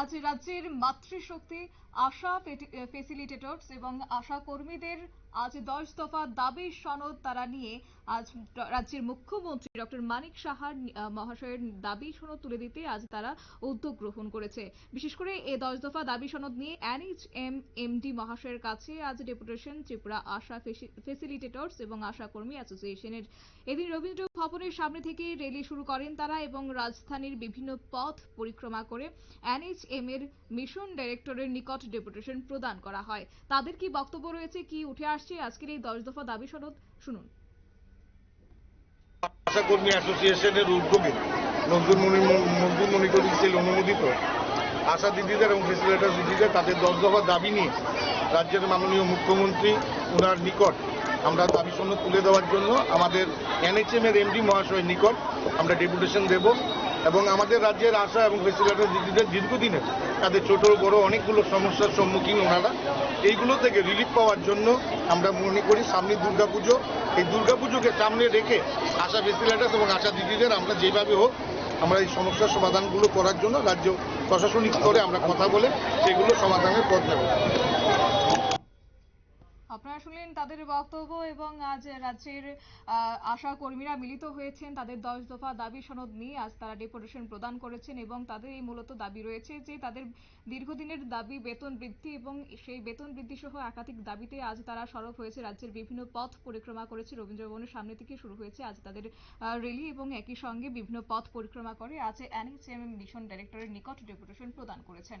আজ রাজ্যের মাতৃশক্তি আশা ফেসিলিটেটরস এবং আশা কর্মীদের আজ দশ দফা দাবি সনদ তারা নিয়ে আজ রাজ্যের মুখ্যমন্ত্রী ডক্টর মানিক সাহার মহাশয়ের দাবি সনদ তুলে দিতে আজ তারা উদ্যোগ গ্রহণ করেছে। বিশেষ করে এই দশ দফা দাবি সনদ নিয়ে এনএইচএম এমডি মহাশয়ের কাছে আজ ডেপুটেশন ত্রিপুরা আশা ফেসিলিটেটরস এবং আশা কর্মী অ্যাসোসিয়েশনের। এদিন রবীন্দ্র ভবনের সামনে থেকে র্যালি শুরু করেন তারা এবং রাজধানীর বিভিন্ন পথ পরিক্রমা করে এনএইচএম এর মিশন ডাইরেক্টরের নিকট ডেপুটেশন প্রদান করা হয়। তাদের কি বক্তব্য রয়েছে, কি উঠে আসছে? আজকের এই দশ দফা দাবি সনদ শুনুন। আশা কর্মী অ্যাসোসিয়েশনের উদ্যোগে নজরুল মণি নজরুল মণিকরি সেল অনুমোদিত আশা দিদিদের এবং ফেসিলেটার দিদিদের তাদের দশ দফা দাবি নিয়ে রাজ্যের মাননীয় মুখ্যমন্ত্রী ওনার নিকট আমরা দাবি সনদ তুলে দেওয়ার জন্য আমাদের এনএচএম এর এমডি মহাশয়ের নিকট আমরা ডেপুটেশন দেব। এবং আমাদের রাজ্যের আশা এবং ফেসিলেটার দিদিদের দীর্ঘদিনের তাদের ছোট বড় অনেকগুলো সমস্যার সম্মুখীন ওনারা। এইগুলো থেকে রিলিফ পাওয়ার জন্য আমরা মনে করি সামনে দুর্গাপুজো। এই দুর্গাপুজোকে সামনে রেখে আশা ফেসিলেটার্স এবং আশা দিদিদের আমরা যেভাবে হোক আমরা এই সমস্যার সমাধানগুলো করার জন্য রাজ্য প্রশাসনিক স্তরে আমরা কথা বলে সেগুলো সমাধানের পথ নেব। আপনারা শুনলেন তাদের বক্তব্য এবং আজ রাজ্যের আশা কর্মীরা মিলিত হয়েছেন তাদের দশ দফা দাবি সনদ নিয়ে। আজ তারা ডেপুটেশন প্রদান করেছেন এবং তাদের এই মূলত দাবি রয়েছে যে, তাদের দীর্ঘদিনের দাবি বেতন বৃদ্ধি এবং সেই বেতন বৃদ্ধি সহ একাধিক দাবিতে আজ তারা সরব হয়েছে। রাজ্যের বিভিন্ন পথ পরিক্রমা করেছে রবীন্দ্র ভবনের সামনে থেকে শুরু হয়েছে আজ তাদের র্যালি এবং একই সঙ্গে বিভিন্ন পথ পরিক্রমা করে আজ এনএইচএম মিশন ডাইরেক্টরের নিকট ডেপুটেশন প্রদান করেছেন।